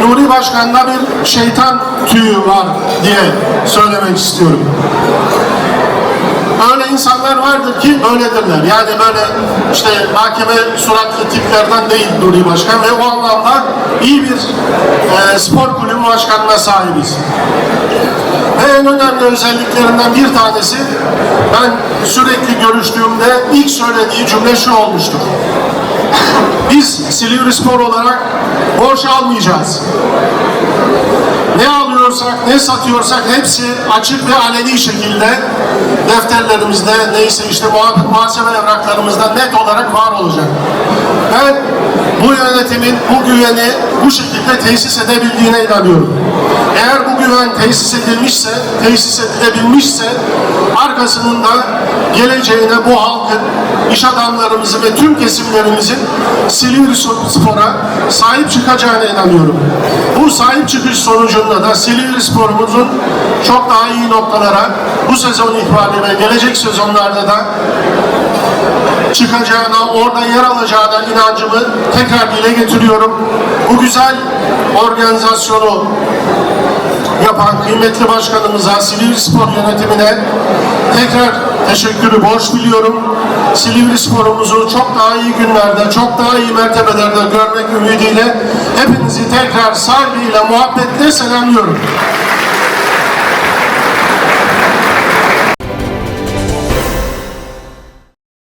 Nuri Başkan'da bir şeytan tüyü var diye söylemek istiyorum. Öyle insanlar vardır ki öyledirler. Yani böyle işte mahkeme suratlı tiplerden değil Nuri Başkan ve o anlamda iyi bir e, spor kulübü başkanına sahibiz. Ve en önemli özelliklerinden bir tanesi ben sürekli görüştüğümde ilk söylediği cümle şu olmuştur. Biz Silivri Spor olarak borç almayacağız. Ne alıyorsak, ne satıyorsak hepsi açık ve aleni şekilde defterlerimizde, neyse işte muha- muhasebe evraklarımızda net olarak var olacak. Ben bu yönetimin bu güveni bu şekilde tesis edebildiğine inanıyorum. Eğer bu güven tesis edilmişse, tesis edilebilmişse arkasının da geleceğine bu halkın, iş adamlarımızın ve tüm kesimlerimizin Silivri Spor'a sahip çıkacağına inanıyorum. Bu sahip çıkış sonucunda da Silivri Spor'umuzun çok daha iyi noktalara bu sezon itibariyle gelecek sezonlarda da çıkacağına, orada yer alacağına inancımı tekrar dile getiriyorum. Bu güzel organizasyonu yapan kıymetli başkanımıza, Silivri Spor yönetimine tekrar teşekkürü borç biliyorum. Silivri Spor'umuzu çok daha iyi günlerde, çok daha iyi mertebelerde görmek ümidiyle hepinizi tekrar saygıyla, muhabbetle selamlıyorum.